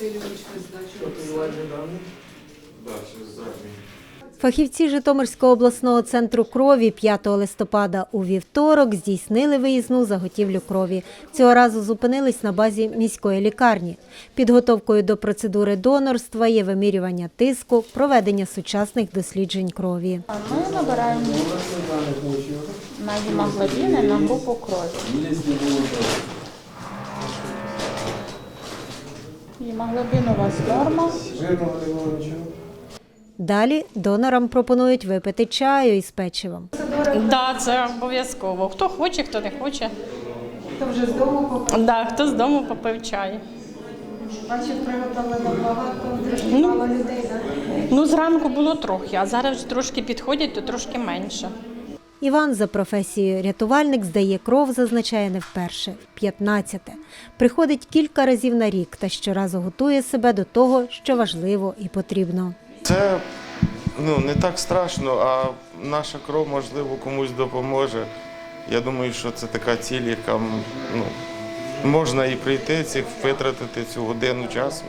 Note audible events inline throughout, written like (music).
Васильович визначив. Фахівці Житомирського обласного центру крові 5 листопада у вівторок здійснили виїзну заготівлю крові. Цього разу зупинились на базі міської лікарні. Підготовкою до процедури донорства є вимірювання тиску, проведення сучасних досліджень крові. Ми набираємо на гемоглобін і на групу крові. Гемоглобін у вас норма. Далі донорам пропонують випити чаю із печивом. Да, це обов'язково. Хто хоче, хто не хоче. Хто вже з дому попав, Да, хто з дому попив чай. бачив, приготовлено багато, Ну. мало людей, так? Ну, зранку було трохи, а зараз трошки підходять, то трошки менше. Іван за професією рятувальник здає кров, зазначає не вперше, 15. Приходить кілька разів на рік та щоразу готує себе до того, що важливо і потрібно. Це ну, не так страшно, а наша кров, можливо, комусь допоможе. Я думаю, що це така ціль, яка ну, можна і прийти, цих витратити цю годину часу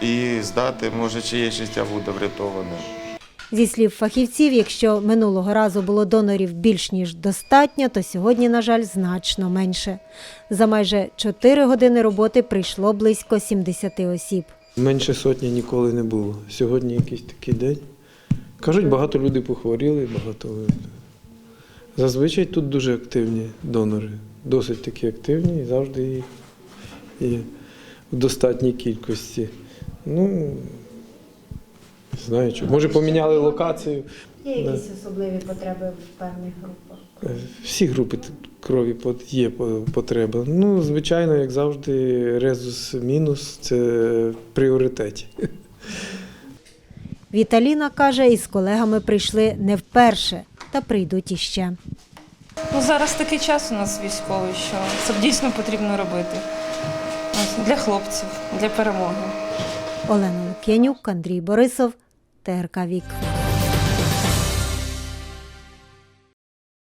і здати, може, чиє життя буде врятоване. Зі слів фахівців, якщо минулого разу було донорів більш ніж достатньо, то сьогодні, на жаль, значно менше. За майже 4 години роботи прийшло близько 70 осіб. Менше сотні ніколи не було. Сьогодні якийсь такий день. Кажуть, багато людей похворіли, багато. Зазвичай тут дуже активні донори. Досить такі активні і завжди їх є в достатній кількості. Ну, знаю, чи. Може поміняли локацію. Є якісь особливі потреби в певних групах? Е, Всі групи крові є потреба. Ну, звичайно, як завжди, резус мінус це в пріоритеті. (laughs) Віталіна каже, із колегами прийшли не вперше та прийдуть іще. Ну, зараз такий час у нас військовий, що це дійсно потрібно робити. Для хлопців, для перемоги. Олена Лук'янюк, Андрій Борисов, ТРК Вік.